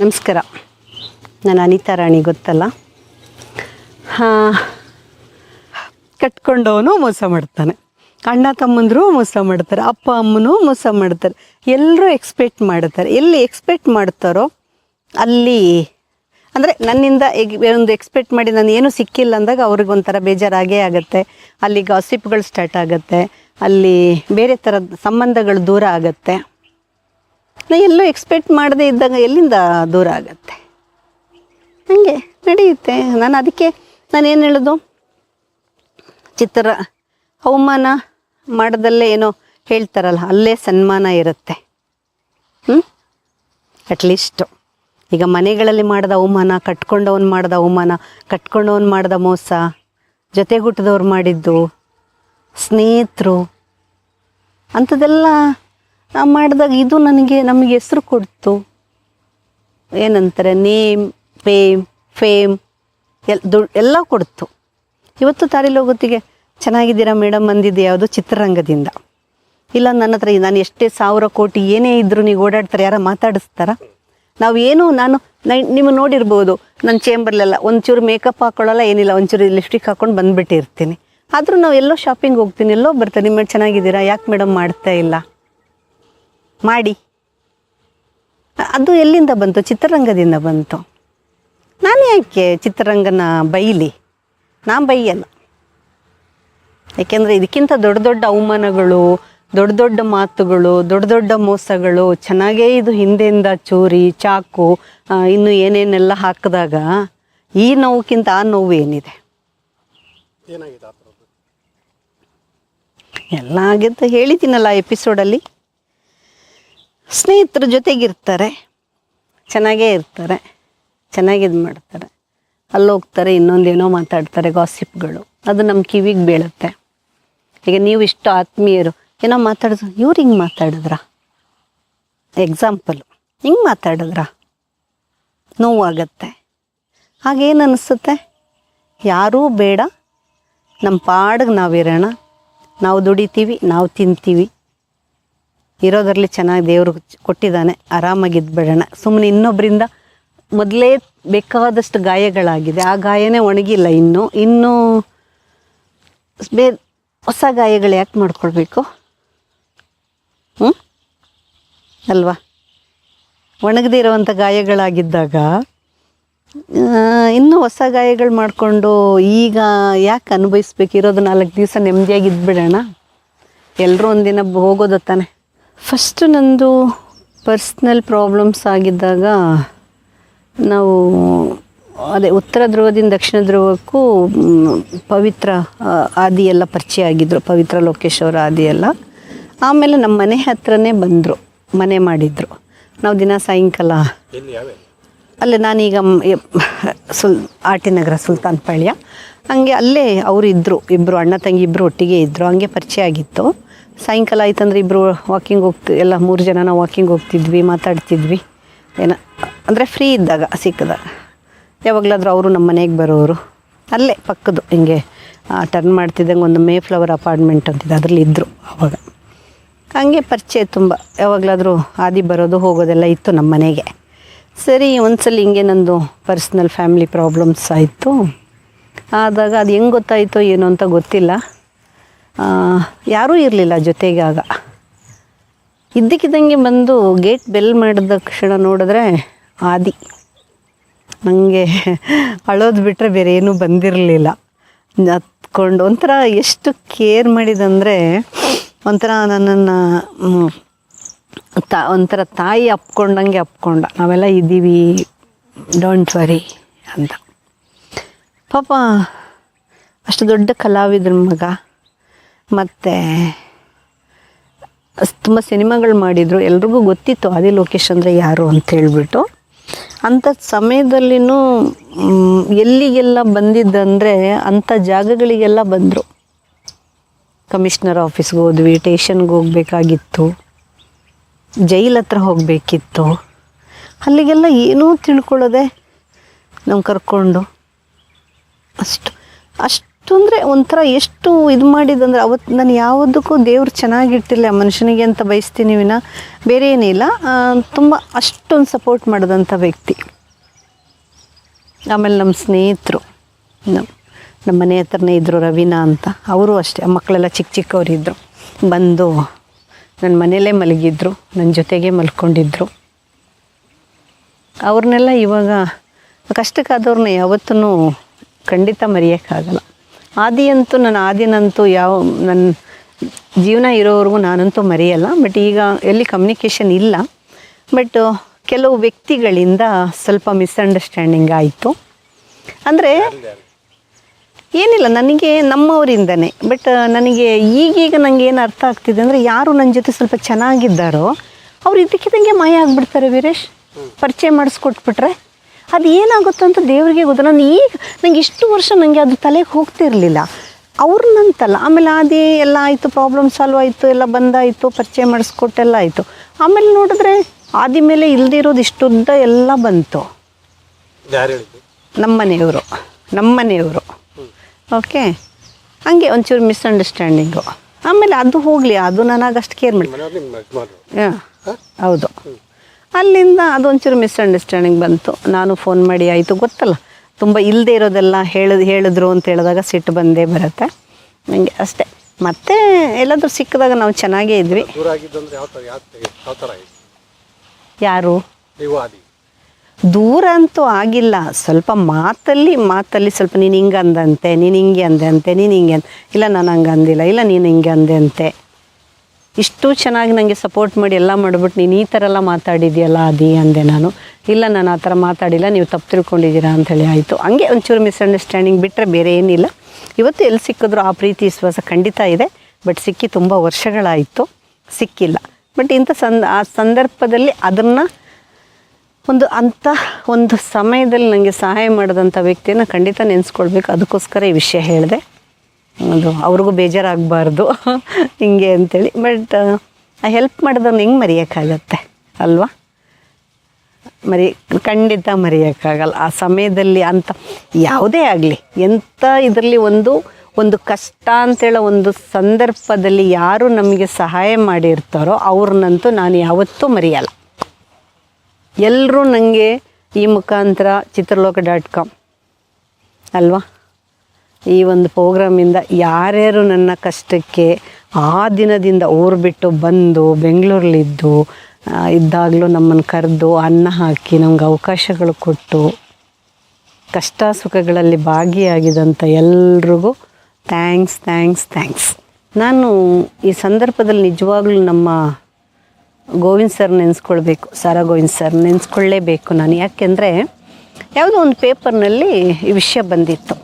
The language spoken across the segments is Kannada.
ನಮಸ್ಕಾರ. ನಾನು ಅನಿತಾ ರಾಣಿ ಗೊತ್ತಲ್ಲ? ಹಾಂ, ಕಟ್ಕೊಂಡವನು ಮೋಸ ಮಾಡ್ತಾನೆ. ಅಣ್ಣ ತಮ್ಮಂದರು ಮೋಸ ಮಾಡ್ತಾರೆ, ಅಪ್ಪ ಅಮ್ಮನೂ ಮೋಸ ಮಾಡ್ತಾರೆ. ಎಲ್ಲರೂ ಎಕ್ಸ್ಪೆಕ್ಟ್ ಮಾಡ್ತಾರೆ. ಎಲ್ಲಿ ಎಕ್ಸ್ಪೆಕ್ಟ್ ಮಾಡ್ತಾರೋ ಅಲ್ಲಿ, ಅಂದರೆ ನನ್ನಿಂದ ಒಂದು ಎಕ್ಸ್ಪೆಕ್ಟ್ ಮಾಡಿ ನಾನು ಏನೂ ಸಿಕ್ಕಿಲ್ಲ ಅಂದಾಗ ಅವ್ರಿಗೊಂಥರ ಬೇಜಾರಾಗೇ ಆಗುತ್ತೆ. ಅಲ್ಲಿ ಗಾಸಿಪ್ಗಳು ಸ್ಟಾರ್ಟ್ ಆಗುತ್ತೆ. ಅಲ್ಲಿ ಬೇರೆ ಥರದ ಸಂಬಂಧಗಳು ದೂರ ಆಗುತ್ತೆ. ಎಲ್ಲೂ ಎಕ್ಸ್ಪೆಕ್ಟ್ ಮಾಡದೇ ಇದ್ದಾಗ ಎಲ್ಲಿಂದ ದೂರ ಆಗತ್ತೆ? ಹಾಗೆ ನಡೆಯುತ್ತೆ. ನಾನು ಅದಕ್ಕೆ ನಾನು ಏನು ಹೇಳೋದು? ಚಿತ್ರ, ಅವಮಾನ ಮಾಡದಲ್ಲೇ ಏನೋ ಹೇಳ್ತಾರಲ್ಲ, ಅಲ್ಲೇ ಸನ್ಮಾನ ಇರುತ್ತೆ. ಹ್ಞೂ ಅಟ್ಲೀಸ್ಟು ಈಗ ಮನೆಗಳಲ್ಲಿ ಮಾಡಿದ ಅವಮಾನ, ಕಟ್ಕೊಂಡವನು ಮಾಡಿದ ಅವಮಾನ, ಕಟ್ಕೊಂಡವನು ಮಾಡಿದ ಮೋಸ ಜೊತೆಗುಟ್ಟದವ್ರು ಮಾಡಿದ್ದು, ಸ್ನೇಹಿತರು, ಅಂಥದ್ದೆಲ್ಲ ನಾವು ಮಾಡಿದಾಗ ಇದು ನನಗೆ, ನಮಗೆ ಹೆಸರು ಕೊಡ್ತು. ಏನಂತಾರೆ ನೇಮ್ ಫೇಮ್ ಫೇಮ್ ಎಲ್ ದುಡ್ಡು ಎಲ್ಲ ಕೊಡ್ತು. ಇವತ್ತು ತಾರೀಲಿ ಹೊತ್ತಿಗೆ ಚೆನ್ನಾಗಿದ್ದೀರಾ ಮೇಡಮ್ ಅಂದಿದ್ದು ಯಾವುದು ಚಿತ್ರರಂಗದಿಂದ. ಇಲ್ಲ, ನನ್ನ ಹತ್ರ ನಾನು ಎಷ್ಟೇ ಸಾವಿರ ಕೋಟಿ ಏನೇ ಇದ್ದರೂ ನೀವು ಓಡಾಡ್ತಾರೆ, ಯಾರ ಮಾತಾಡಿಸ್ತಾರ? ನಾವು ಏನು, ನಾನು ನಿಮ್ಮ ನೋಡಿರ್ಬೋದು ನನ್ನ ಚೇಂಬರ್ಲೆಲ್ಲ, ಒಂಚೂರು ಮೇಕಪ್ ಹಾಕೊಳ್ಳಲ್ಲ, ಏನಿಲ್ಲ, ಒಂಚೂರು ಲಿಪ್ಸ್ಟಿಕ್ ಹಾಕೊಂಡು ಬಂದುಬಿಟ್ಟಿರ್ತೀನಿ. ಆದರೂ ನಾವು ಎಲ್ಲೋ ಶಾಪಿಂಗ್ ಹೋಗ್ತೀನಿ, ಎಲ್ಲೋ ಬರ್ತೀನಿ ನಿಮ್ಮ ಚೆನ್ನಾಗಿದ್ದೀರಾ? ಯಾಕೆ ಮೇಡಮ್ ಮಾಡ್ತಾ ಇಲ್ಲ? ಮಾಡಿ. ಅದು ಎಲ್ಲಿಂದ ಬಂತು? ಚಿತ್ರರಂಗದಿಂದ ಬಂತು. ನಾನು ಯಾಕೆ ಚಿತ್ರರಂಗನ ಬೈಲಿ? ನಾನು ಬೈಯಲ್ಲ. ಯಾಕೆಂದರೆ ಇದಕ್ಕಿಂತ ದೊಡ್ಡ ದೊಡ್ಡ ಅವಮಾನಗಳು ದೊಡ್ಡ ದೊಡ್ಡ ಮಾತುಗಳು ದೊಡ್ಡ ದೊಡ್ಡ ಮೋಸಗಳು ಚೆನ್ನಾಗೇ ಇದು ಹಿಂದೆಯಿಂದ ಚೂರಿ ಚಾಕು ಇನ್ನು ಏನೇನೆಲ್ಲ ಹಾಕಿದಾಗ ಈ ನೋವುಕ್ಕಿಂತ ಆ ನೋವು ಏನಿದೆ? ಎಲ್ಲ ಆಗಿದ್ದು ಹೇಳಿದ್ದೀನಲ್ಲ ಎಪಿಸೋಡಲ್ಲಿ ಸ್ನೇಹಿತರ ಜೊತೆಗಿರ್ತಾರೆ, ಚೆನ್ನಾಗೇ ಇರ್ತಾರೆ, ಚೆನ್ನಾಗಿ ಇದು ಮಾಡ್ತಾರೆ. ಅಲ್ಲೋಗ್ತಾರೆ ಇನ್ನೊಂದೇನೋ ಮಾತಾಡ್ತಾರೆ ಗಾಸಿಪ್ಗಳು ಅದು ನಮ್ಮ ಕಿವಿಗೆ ಬೀಳುತ್ತೆ. ಈಗ ನೀವು ಇಷ್ಟು ಆತ್ಮೀಯರು, ಏನೋ ಮಾತಾಡಿದ್ರು ಇವ್ರು ಹಿಂಗೆ ಮಾತಾಡಿದ್ರ? ಎಕ್ಸಾಂಪಲು ಹಿಂಗೆ ಮಾತಾಡಿದ್ರ? ನೋವಾಗತ್ತೆ. ಹಾಗೇನು ಅನಿಸುತ್ತೆ? ಯಾರೂ ಬೇಡ. ನಮ್ಮ ಪಾಡಿಗೆ ನಾವಿರೋಣ. ನಾವು ದುಡಿತೀವಿ, ನಾವು ತಿಂತೀವಿ. ಇರೋದರಲ್ಲಿ ಚೆನ್ನಾಗಿ ದೇವರು ಕೊಟ್ಟಿದ್ದಾನೆ. ಆರಾಮಾಗಿದ್ಬಿಡೋಣ ಸುಮ್ಮನೆ ಇನ್ನೊಬ್ಬರಿಂದ ಮೊದಲೇ ಬೇಕಾದಷ್ಟು ಗಾಯಗಳಾಗಿದೆ. ಆ ಗಾಯನೇ ಒಣಗಿಲ್ಲ ಇನ್ನೂ. ಇನ್ನೂ ಬೇ ಹೊಸ ಗಾಯಗಳು ಯಾಕೆ ಮಾಡ್ಕೊಳ್ಬೇಕು? ಹ್ಞೂ ಅಲ್ವಾ? ಒಣಗದೇ ಇರೋವಂಥ ಗಾಯಗಳಾಗಿದ್ದಾಗ ಇನ್ನೂ ಹೊಸ ಗಾಯಗಳು ಮಾಡಿಕೊಂಡು ಈಗ ಯಾಕೆ ಅನುಭವಿಸ್ಬೇಕಿರೋದು ನಾಲ್ಕು ದಿವಸ ನೆಮ್ಮದಿಯಾಗಿ ಇದ್ಬಿಡೋಣ. ಎಲ್ಲರೂ ಒಂದಿನ ಹೋಗೋದು ತಾನೆ. ಫಸ್ಟು ನಂದು ಪರ್ಸ್ನಲ್ ಪ್ರಾಬ್ಲಮ್ಸ್ ಆಗಿದ್ದಾಗ ನಾವು ಅದೇ ಉತ್ತರ ಧ್ರುವದಿಂದ ದಕ್ಷಿಣ ಧ್ರುವಕ್ಕೂ ಪವಿತ್ರ ಆದಿ ಎಲ್ಲ ಪರಿಚಯ ಆಗಿದ್ದರು ಪವಿತ್ರ ಲೋಕೇಶ್ ಅವರ ಆದಿ ಎಲ್ಲ. ಆಮೇಲೆ ನಮ್ಮ ಮನೆ ಹತ್ರನೇ ಬಂದರು ಮನೆ ಮಾಡಿದರು. ನಾವು ದಿನ ಸಾಯಂಕಾಲ ಅಲ್ಲೇ ನಾನೀಗ ಸುಲ್ ಆರ್ ಟಿ ನಗರ ಸುಲ್ತಾನ್ ಪಾಳ್ಯ. ಹಂಗೆ ಅಲ್ಲೇ ಅವರು ಇದ್ದರು ಇಬ್ಬರು ಅಣ್ಣ ತಂಗಿ ಇಬ್ಬರು ಒಟ್ಟಿಗೆ ಇದ್ದರು ಹಂಗೆ ಪರಿಚಯ ಆಗಿತ್ತು. ಸಾಯಂಕಾಲ ಆಯ್ತಂದ್ರೆ ಇಬ್ಬರು ವಾಕಿಂಗ್ ಹೋಗ್ತಿ, ಎಲ್ಲ ಮೂರು ಜನ ನಾವು ವಾಕಿಂಗ್ ಹೋಗ್ತಿದ್ವಿ, ಮಾತಾಡ್ತಿದ್ವಿ. ಏನ, ಅಂದರೆ ಫ್ರೀ ಇದ್ದಾಗ ಸಿಕ್ಕಿದಾಗ ಯಾವಾಗಲಾದರೂ ಅವರು ನಮ್ಮ ಮನೆಗೆ ಬರೋರು. ಅಲ್ಲೇ ಪಕ್ಕದು ಹಿಂಗೆ ಟರ್ನ್ ಮಾಡ್ತಿದ್ದಂಗೆ ಒಂದು ಮೇ ಫ್ಲವರ್ ಅಪಾರ್ಟ್ಮೆಂಟ್ ಅಂತಿದೆ ಅದರಲ್ಲಿ ಇದ್ದರು ಅವಾಗ. ಹಂಗೆ ಪರಿಚಯ ತುಂಬ. ಯಾವಾಗಲಾದರೂ ಆದಿ ಬರೋದು, ಹೋಗೋದೆಲ್ಲ ಇತ್ತು ನಮ್ಮ ಮನೆಗೆ. ಸರಿ, ಒಂದ್ಸಲ ಹಿಂಗೆ ನಂದು ಪರ್ಸ್ನಲ್ ಫ್ಯಾಮಿಲಿ ಪ್ರಾಬ್ಲಮ್ಸ್ ಆಯಿತು. ಆದಾಗ ಅದು ಹೆಂಗೆ ಗೊತ್ತಾಯಿತೋ ಏನೋ ಅಂತ ಗೊತ್ತಿಲ್ಲ. ಯಾರೂ ಇರಲಿಲ್ಲ ಜೊತೆಗೆ ಆಗ. ಇದ್ದಕ್ಕಿದ್ದಂಗೆ ಬಂದು ಗೇಟ್ ಬೆಲ್ ಮಾಡಿದ ತಕ್ಷಣ ನೋಡಿದ್ರೆ ಆದಿ. ನನಗೆ ಅಳೋದು ಬಿಟ್ಟರೆ ಬೇರೆ ಏನೂ ಬಂದಿರಲಿಲ್ಲ. ಹತ್ಕೊಂಡು ಒಂಥರ ಎಷ್ಟು ಕೇರ್ ಮಾಡಿದಂದರೆ ಒಂಥರ ನನ್ನನ್ನು ತಾ, ಒಂಥರ ತಾಯಿ ಅಪ್ಕೊಂಡಂಗೆ ಅಪ್ಕೊಂಡ. ನಾವೆಲ್ಲ ಇದ್ದೀವಿ ಡೋಂಟ್ ವರಿ ಅಂತ. ಪಾಪ, ಅಷ್ಟು ದೊಡ್ಡ ಕಲಾವಿದ್ರ ಮಗ. ಮತ್ತು ತುಂಬ ಸಿನಿಮಾಗಳು ಮಾಡಿದರು. ಎಲ್ರಿಗೂ ಗೊತ್ತಿತ್ತು ಆದಿ ಲೋಕೇಶ್ ಅಂದರೆ ಯಾರು ಅಂತ ಹೇಳಿಬಿಟ್ಟು. ಅಂಥ ಸಮಯದಲ್ಲಿನೂ ಎಲ್ಲಿಗೆಲ್ಲ ಬಂದಿದ್ದಂದರೆ ಅಂಥ ಜಾಗಗಳಿಗೆಲ್ಲ ಬಂದರು. ಕಮಿಷ್ನರ್ ಆಫೀಸ್ಗೆ ಹೋದ್ವಿ ಟೇಷನ್ಗೆ ಹೋಗಬೇಕಾಗಿತ್ತು. ಜೈಲ್ ಹತ್ರ ಹೋಗಬೇಕಿತ್ತು. ಅಲ್ಲಿಗೆಲ್ಲ ಏನೂ ತಿಳ್ಕೊಳ್ಳೋದೆ ನಾವು ಕರ್ಕೊಂಡು. ಅಷ್ಟು ಅಷ್ಟು ಎಷ್ಟು ಅಂದರೆ ಒಂಥರ ಎಷ್ಟು ಇದು ಮಾಡಿದಂದ್ರೆ ಅವತ್ತು ನಾನು ಯಾವುದಕ್ಕೂ ದೇವ್ರು ಚೆನ್ನಾಗಿಟ್ಟಿಲ್ಲ ಮನುಷ್ಯನಿಗೆ ಅಂತ ಬಯಸ್ತೀನಿ ವಿನ. ಬೇರೆ ಏನಿಲ್ಲ ತುಂಬ ಅಷ್ಟೊಂದು ಸಪೋರ್ಟ್ ಮಾಡಿದಂಥ ವ್ಯಕ್ತಿ. ಆಮೇಲೆ ನಮ್ಮ ಸ್ನೇಹಿತರು ನಮ್ಮ ನಮ್ಮ ಮನೆ ಹತ್ರನೇ ಇದ್ದರು ರವೀನಾ ಅಂತ. ಅವರು ಅಷ್ಟೇ ಮಕ್ಕಳೆಲ್ಲ ಚಿಕ್ಕ ಚಿಕ್ಕವರಿದ್ದರು ಬಂದು ನನ್ನ ಮನೆಯಲ್ಲೇ ಮಲಗಿದ್ರು ನನ್ನ ಜೊತೆಗೆ ಮಲ್ಕೊಂಡಿದ್ರು. ಅವ್ರನ್ನೆಲ್ಲ ಇವಾಗ ಕಷ್ಟಕ್ಕಾದವ್ರನ್ನ ಯಾವತ್ತೂ ಖಂಡಿತ ಮರೆಯೋಕ್ಕಾಗಲ್ಲ. ಆದಿಯಂತೂ ನನ್ನ ಆದಿನಂತೂ ಯಾವ ನನ್ನ ಜೀವನ ಇರೋವರೆಗೂ ನಾನಂತೂ ಮರೆಯಲ್ಲ. ಬಟ್ ಈಗ ಎಲ್ಲಿ ಕಮ್ಯುನಿಕೇಷನ್ ಇಲ್ಲ. ಬಟ್ ಕೆಲವು ವ್ಯಕ್ತಿಗಳಿಂದ ಸ್ವಲ್ಪ ಮಿಸ್ಅಂಡರ್ಸ್ಟ್ಯಾಂಡಿಂಗ್ ಆಯಿತು. ಅಂದರೆ ಏನಿಲ್ಲ ನನಗೆ ನಮ್ಮವರಿಂದನೇ. ಬಟ್ ನನಗೆ ಈಗೀಗ ನನಗೆ ಏನು ಅರ್ಥ ಆಗ್ತಿದೆ ಅಂದರೆ ಯಾರು ನನ್ನ ಜೊತೆ ಸ್ವಲ್ಪ ಚೆನ್ನಾಗಿದ್ದಾರೋ ಅವ್ರು ಇದಕ್ಕಿದ್ದಂಗೆ ಮಾಯ ಆಗಿಬಿಡ್ತಾರೆ ವೀರೇಶ್. ಪರಿಚಯ ಮಾಡಿಸ್ಕೊಟ್ಬಿಟ್ರೆ ಅದು ಏನಾಗುತ್ತಂತ ದೇವರಿಗೆ ಗೊತ್ತು ನಾನು ಈಗ ನಂಗೆ ಇಷ್ಟು ವರ್ಷ ನನಗೆ ಅದು ತಲೆಗೆ ಹೋಗ್ತಿರಲಿಲ್ಲ. ಅವ್ರನ್ನಂತಲ್ಲ ಆಮೇಲೆ ಅದೇ ಎಲ್ಲ ಆಯಿತು ಪ್ರಾಬ್ಲಮ್ ಸಾಲ್ವ್ ಆಯಿತು ಎಲ್ಲ ಬಂದಾಯಿತು ಪರಿಚಯ ಮಾಡಿಸ್ಕೊಟ್ಟೆಲ್ಲ ಆಯಿತು. ಆಮೇಲೆ ನೋಡಿದ್ರೆ ಆದಿ ಮೇಲೆ ಇಲ್ದಿರೋದು ಇಷ್ಟುದ್ದ ಎಲ್ಲ ಬಂತು. ನಮ್ಮ ಮನೆಯವರು. ನಮ್ಮ ಮನೆಯವರು. ಓಕೆ ಹಂಗೆ ಒಂಚೂರು ಮಿಸ್ಅಂಡರ್ಸ್ಟ್ಯಾಂಡಿಂಗು ಆಮೇಲೆ ಅದು ಹೋಗಲಿ. ಅದು ನನಗೆ ಅಷ್ಟು ಕೇರ್ ಮಾಡಿ. ಹಾಂ ಹೌದು. ಅಲ್ಲಿಂದ ಅದೊಂಚೂರು ಮಿಸ್ಅಂಡರ್ಸ್ಟ್ಯಾಂಡಿಂಗ್ ಬಂತು. ನಾನು ಫೋನ್ ಮಾಡಿ ಆಯಿತು ಗೊತ್ತಲ್ಲ. ತುಂಬ ಇಲ್ಲದೆ ಇರೋದೆಲ್ಲ ಹೇಳಿದ್ ಹೇಳಿದ್ರು ಅಂತ ಹೇಳಿದಾಗ ಸಿಟ್ಟು ಬಂದೇ ಬರುತ್ತೆ. ನನಗೆ ಅಷ್ಟೇ. ಮತ್ತೆ ಎಲ್ಲಾದರೂ ಸಿಕ್ಕಿದಾಗ ನಾವು ಚೆನ್ನಾಗೇ ಇದ್ವಿ. ಯಾರು? ದೂರ ಅಂತೂ ಆಗಿಲ್ಲ. ಸ್ವಲ್ಪ ಮಾತಲ್ಲಿ ಮಾತಲ್ಲಿ ಸ್ವಲ್ಪ ನೀನು ಹಿಂಗೆ ಅಂದಂತೆ ನೀನು ಹಿಂಗೆ ಅಂದೆ ಅಂತೆ ನೀನು ಹಿಂಗೆ ಅಂದ ಇಲ್ಲ ನಾನು ಹಂಗೆ ಅಂದಿಲ್ಲ ಇಲ್ಲ ನೀನು ಹಿಂಗೆ ಅಂದೆ ಅಂತೆ. ಇಷ್ಟು ಚೆನ್ನಾಗಿ ನನಗೆ ಸಪೋರ್ಟ್ ಮಾಡಿ ಎಲ್ಲ ಮಾಡಿಬಿಟ್ಟು ನೀನು ಈ ಥರ ಎಲ್ಲ ಮಾತಾಡಿದ್ಯಲ್ಲ ಅದಿ ಅಂದೆ ನಾನು. ಇಲ್ಲ ನಾನು ಆ ಥರ ಮಾತಾಡಿಲ್ಲ, ನೀವು ತಪ್ಪು ತಿಳ್ಕೊಂಡಿದ್ದೀರಾ ಅಂಥೇಳಿ ಆಯಿತು. ಹಂಗೆ ಒಂಚೂರು ಮಿಸ್ಅಂಡರ್ಸ್ಟ್ಯಾಂಡಿಂಗ್ ಬಿಟ್ಟರೆ ಬೇರೆ ಏನಿಲ್ಲ. ಇವತ್ತು ಎಲ್ಲಿ ಸಿಕ್ಕಿದ್ರು ಆ ಪ್ರೀತಿ, ವಿಶ್ವಾಸ ಖಂಡಿತ ಇದೆ. ಬಟ್ ಸಿಕ್ಕಿ ತುಂಬ ವರ್ಷಗಳಾಯಿತು. ಸಿಕ್ಕಿಲ್ಲ. ಬಟ್ ಇಂಥ ಸಂದ, ಆ ಸಂದರ್ಭದಲ್ಲಿ ಅದನ್ನು ಒಂದು ಅಂಥ ಒಂದು ಸಮಯದಲ್ಲಿ ನನಗೆ ಸಹಾಯ ಮಾಡಿದಂಥ ವ್ಯಕ್ತಿಯನ್ನು ಖಂಡಿತ ನೆನೆಸ್ಕೊಳ್ಬೇಕು. ಅದಕ್ಕೋಸ್ಕರ ಈ ವಿಷಯ ಹೇಳಿದೆ. ಅದು ಅವ್ರಿಗೂ ಬೇಜಾರಾಗಬಾರ್ದು. ಹಿಂಗೆ ಅಂತೇಳಿ. ಬಟ್ ಆ ಹೆಲ್ಪ್ ಮಾಡಿದವ್ನ ಹೆಂಗೆ ಮರೆಯೋಕ್ಕಾಗತ್ತೆ? ಅಲ್ವಾ? ಮರಿ, ಖಂಡಿತ ಮರೆಯೋಕ್ಕಾಗಲ್ಲ. ಆ ಸಮಯದಲ್ಲಿ ಅಂತ ಯಾವುದೇ ಆಗಲಿ ಎಂಥ ಇದರಲ್ಲಿ ಒಂದು ಒಂದು ಕಷ್ಟ ಅಂತೇಳೋ ಒಂದು ಸಂದರ್ಭದಲ್ಲಿ ಯಾರು ನಮಗೆ ಸಹಾಯ ಮಾಡಿರ್ತಾರೋ ಅವ್ರನ್ನಂತೂ ನಾನು ಯಾವತ್ತೂ ಮರೆಯಲ್ಲ. ಎಲ್ಲರೂ ನನಗೆ ಈ ಮುಖಾಂತರ ಚಿತ್ರಲೋಕ ಡಾಟ್ ಕಾಮ್ ಅಲ್ವಾ? ಈ ಒಂದು ಪ್ರೋಗ್ರಾಮಿಂದ ಯಾರ್ಯಾರು ನನ್ನ ಕಷ್ಟಕ್ಕೆ ಆ ದಿನದಿಂದ ಊರು ಬಿಟ್ಟು ಬಂದು ಬೆಂಗಳೂರಲ್ಲಿದ್ದು ಇದ್ದಾಗಲೂ ನಮ್ಮನ್ನು ಕರೆದು ಅನ್ನ ಹಾಕಿ ನಮ್ಗೆ ಅವಕಾಶಗಳು ಕೊಟ್ಟು ಕಷ್ಟ ಸುಖಗಳಲ್ಲಿ ಭಾಗಿಯಾಗಿದಂಥ ಎಲ್ರಿಗೂ ಥ್ಯಾಂಕ್ಸ್ ಥ್ಯಾಂಕ್ಸ್ ಥ್ಯಾಂಕ್ಸ್ ನಾನು ಈ ಸಂದರ್ಭದಲ್ಲಿ ನಿಜವಾಗ್ಲೂ ನಮ್ಮ ಗೋವಿಂದ್ ಸರ್ ನೆನೆಸ್ಕೊಳ್ಬೇಕು, ಸಾರಾ ಗೋವಿಂದ್ ಸರ್ ನೆನೆಸ್ಕೊಳ್ಳೇಬೇಕು ನಾನು. ಯಾಕೆಂದರೆ ಯಾವುದೋ ಒಂದು ಪೇಪರ್ನಲ್ಲಿ ಈ ವಿಷಯ ಬಂದಿತ್ತು.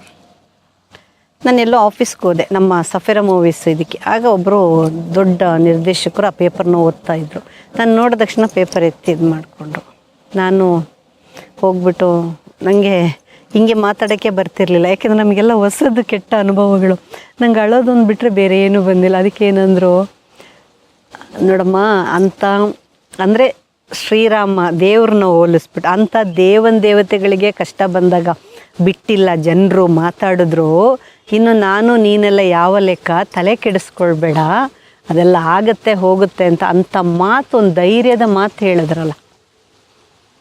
ನಾನೆಲ್ಲೋ ಆಫೀಸ್ಗೆ ಹೋದೆ. ನಮ್ಮ ಸಫೇರ ಮೂವೀಸ್ ಇದಕ್ಕೆ. ಆಗ ಒಬ್ಬರು ದೊಡ್ಡ ನಿರ್ದೇಶಕರು ಆ ಪೇಪರ್ನ ಓದ್ತಾ ಇದ್ರು. ನಾನು ನೋಡಿದ ತಕ್ಷಣ ಪೇಪರ್ ಎತ್ತಿ ಇದು ಮಾಡಿಕೊಂಡ್ರು. ನಾನು ಹೋಗ್ಬಿಟ್ಟು ನನಗೆ ಹಿಂಗೆ ಮಾತಾಡೋಕ್ಕೆ ಬರ್ತಿರ್ಲಿಲ್ಲ. ಯಾಕೆಂದ್ರೆ ನಮಗೆಲ್ಲ ಹೊಸದು ಕೆಟ್ಟ ಅನುಭವಗಳು. ನಂಗೆ ಅಳೋದೊಂದು ಬಿಟ್ಟರೆ ಬೇರೆ ಏನೂ ಬಂದಿಲ್ಲ. ಅದಕ್ಕೆ ಏನಂದರು, ನೋಡಮ್ಮ ಅಂಥ ಅಂದರೆ ಶ್ರೀರಾಮ ದೇವ್ರನ್ನ ಹೋಲಿಸ್ಬಿಟ್ಟು ಅಂಥ ದೇವನ ದೇವತೆಗಳಿಗೆ ಕಷ್ಟ ಬಂದಾಗ ಬಿಟ್ಟಿಲ್ಲ. ಜನರು ಮಾತಾಡಿದ್ರು. ಇನ್ನು ನಾನು ನೀನೆಲ್ಲ ಯಾವ ಲೆಕ್ಕ ತಲೆ ಕೆಡಿಸ್ಕೊಳ್ಬೇಡ, ಅದೆಲ್ಲ ಆಗತ್ತೆ ಹೋಗುತ್ತೆ ಅಂತ ಅಂಥ ಮಾತು, ಒಂದು ಧೈರ್ಯದ ಮಾತು ಹೇಳಿದ್ರಲ್ಲ.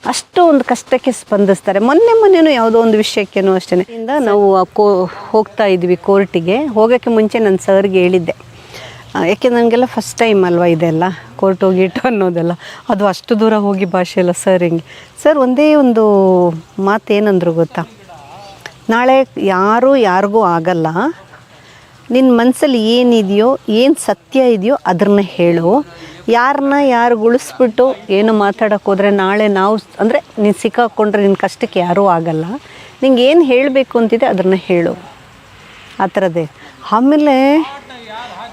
ಅಷ್ಟು ಒಂದು ಕಷ್ಟಕ್ಕೆ ಸ್ಪಂದಿಸ್ತಾರೆ. ಮೊನ್ನೆ ಮೊನ್ನೆನೂ ಯಾವುದೋ ಒಂದು ವಿಷಯಕ್ಕೇನೋ ಅಷ್ಟೇ ಇಂದ ನಾವು ಕೋ, ಹೋಗ್ತಾ ಇದ್ವಿ ಕೋರ್ಟಿಗೆ. ಹೋಗೋಕ್ಕೆ ಮುಂಚೆ ನನ್ನ ಸರ್ಗೆ ಹೇಳಿದ್ದೆ. ಯಾಕೆ ನನಗೆಲ್ಲ ಫಸ್ಟ್ ಟೈಮ್ ಅಲ್ವಾ ಇದೆಲ್ಲ? ಕೋರ್ಟ್ ಹೋಗಿಟ್ಟು ಅನ್ನೋದೆಲ್ಲ. ಅದು ಅಷ್ಟು ದೂರ ಹೋಗಿ ಭಾಷೆ ಇಲ್ಲ ಸರ್ ಹಿಂಗೆ. ಸರ್ ಒಂದೇ ಒಂದು ಮಾತು ಏನಂದ್ರು ಗೊತ್ತಾ? ನಾಳೆ ಯಾರೂ ಯಾರಿಗೂ ಆಗಲ್ಲ. ನಿನ್ನ ಮನಸ್ಸಲ್ಲಿ ಏನಿದೆಯೋ, ಏನು ಸತ್ಯ ಇದೆಯೋ ಅದನ್ನ ಹೇಳು. ಯಾರನ್ನ ಯಾರು ಉಳಿಸ್ಬಿಟ್ಟು ಏನು ಮಾತಾಡೋಕೆ ಹೋದರೆ ನಾಳೆ ನಾವು ಅಂದರೆ ನೀನು ಸಿಕ್ಕಾಕೊಂಡ್ರೆ ನಿನ್ನ ಕಷ್ಟಕ್ಕೆ ಯಾರೂ ಆಗಲ್ಲ. ನಿಂಗೆ ಏನು ಹೇಳಬೇಕು ಅಂತಿದೆ ಅದನ್ನು ಹೇಳು. ಆ ಥರದ್ದೇ. ಆಮೇಲೆ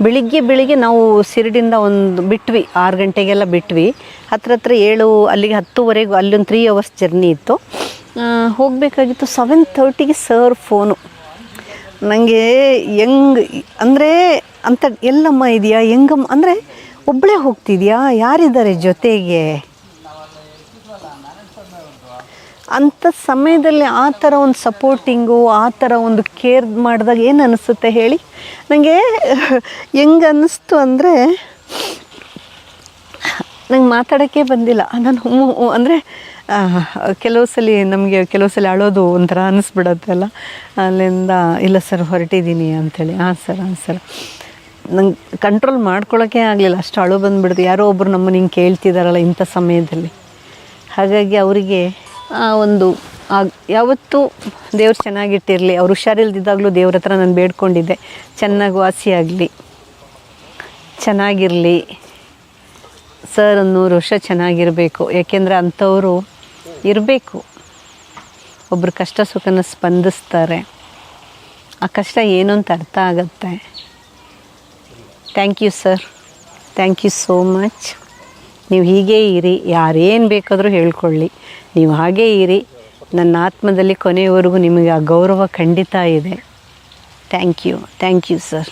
ಬೆಳಿಗ್ಗೆ ಬೆಳಿಗ್ಗೆ ನಾವು ಸಿರಡಿಂದ ಒಂದು ಬಿಟ್ವಿ, ಆರು ಗಂಟೆಗೆಲ್ಲ ಬಿಟ್ವಿ. ಹತ್ರ ಹತ್ರ ಏಳು, ಅಲ್ಲಿಗೆ ಹತ್ತುವರೆಗೂ, ಅಲ್ಲೊಂದು ತ್ರೀ ಅವರ್ಸ್ ಜರ್ನಿ ಇತ್ತು. ಹೋಗಬೇಕಾಗಿತ್ತು ಸೆವೆನ್ ಥರ್ಟಿಗೆ ಸರ್ ಫೋನು ನನಗೆ ಹೆಂಗ್, ಅಂದರೆ ಅಂತ ಎಲ್ಲಮ್ಮ ಇದೆಯಾ, ಹೆಂಗಮ್ಮ, ಅಂದರೆ ಒಬ್ಬಳೇ ಹೋಗ್ತಿದ್ಯಾ, ಯಾರಿದ್ದಾರೆ ಜೊತೆಗೆ? ಅಂಥ ಸಮಯದಲ್ಲಿ ಆ ಥರ ಒಂದು ಸಪೋರ್ಟಿಂಗು ಆ ಥರ ಒಂದು ಕೇರ್ ಮಾಡಿದಾಗ ಏನು ಅನಿಸುತ್ತೆ ಹೇಳಿ? ನನಗೆ ಹೆಂಗೆ ಅನ್ನಿಸ್ತು ಅಂದರೆ, ನಂಗೆ ಮಾತಾಡೋಕ್ಕೆ ಬಂದಿಲ್ಲ. ನಾನು ಅಂದರೆ ಕೆಲವು ಸಲ ನಮಗೆ ಕೆಲವು ಸಲ ಅಳೋದು ಒಂಥರ ಅನ್ನಿಸ್ಬಿಡತ್ತೆ ಅಲ್ಲ? ಅಲ್ಲಿಂದ, ಇಲ್ಲ ಸರ್, ಹೊರಟಿದ್ದೀನಿ ಅಂಥೇಳಿ ಹಾಂ ಸರ್ ಹಾಂ ಸರ್. ನಂಗೆ ಕಂಟ್ರೋಲ್ ಮಾಡ್ಕೊಳ್ಳೋಕೆ ಆಗಲಿಲ್ಲ. ಅಷ್ಟು ಅಳು ಬಂದುಬಿಡ್ತು. ಯಾರೋ ಒಬ್ಬರು ನಮ್ಮನ್ನು ಹಿಂಗೆ ಕೇಳ್ತಿದ್ದಾರಲ್ಲ ಇಂಥ ಸಮಯದಲ್ಲಿ. ಹಾಗಾಗಿ ಅವರಿಗೆ ಆ ಒಂದು ಆಗ ಯಾವತ್ತೂ ದೇವ್ರು ಚೆನ್ನಾಗಿಟ್ಟಿರಲಿ. ಅವ್ರು ಹುಷಾರಿಲ್ದಿದ್ದಾಗಲೂ ದೇವ್ರ ಹತ್ರ ನಾನು ಬೇಡ್ಕೊಂಡಿದ್ದೆ. ಚೆನ್ನಾಗಿ ವಾಸಿಯಾಗಲಿ ಚೆನ್ನಾಗಿರಲಿ. ಸರ್ ನೂರು ವರ್ಷ ಚೆನ್ನಾಗಿರಬೇಕು. ಯಾಕೆಂದರೆ ಅಂಥವರು ಇರಬೇಕು. ಒಬ್ಬರು ಕಷ್ಟ ಸುಖನ ಸ್ಪಂದಿಸ್ತಾರೆ. ಆ ಕಷ್ಟ ಏನು ಅಂತ ಅರ್ಥ ಆಗುತ್ತೆ. Thank you sir thank you so much ನೀವು ಹೀಗೇ ಇರಿ, ಯಾರೇನು ಬೇಕಾದರೂ ಹೇಳ್ಕೊಳ್ಳಿ. ನೀವು ಹಾಗೇ ಇರಿ. ನನ್ನ ಆತ್ಮದಲ್ಲಿ ಕೊನೆಯವರೆಗೂ ನಿಮಗೆ ಆ ಗೌರವ ಖಂಡಿತ ಇದೆ. Thank you thank you sir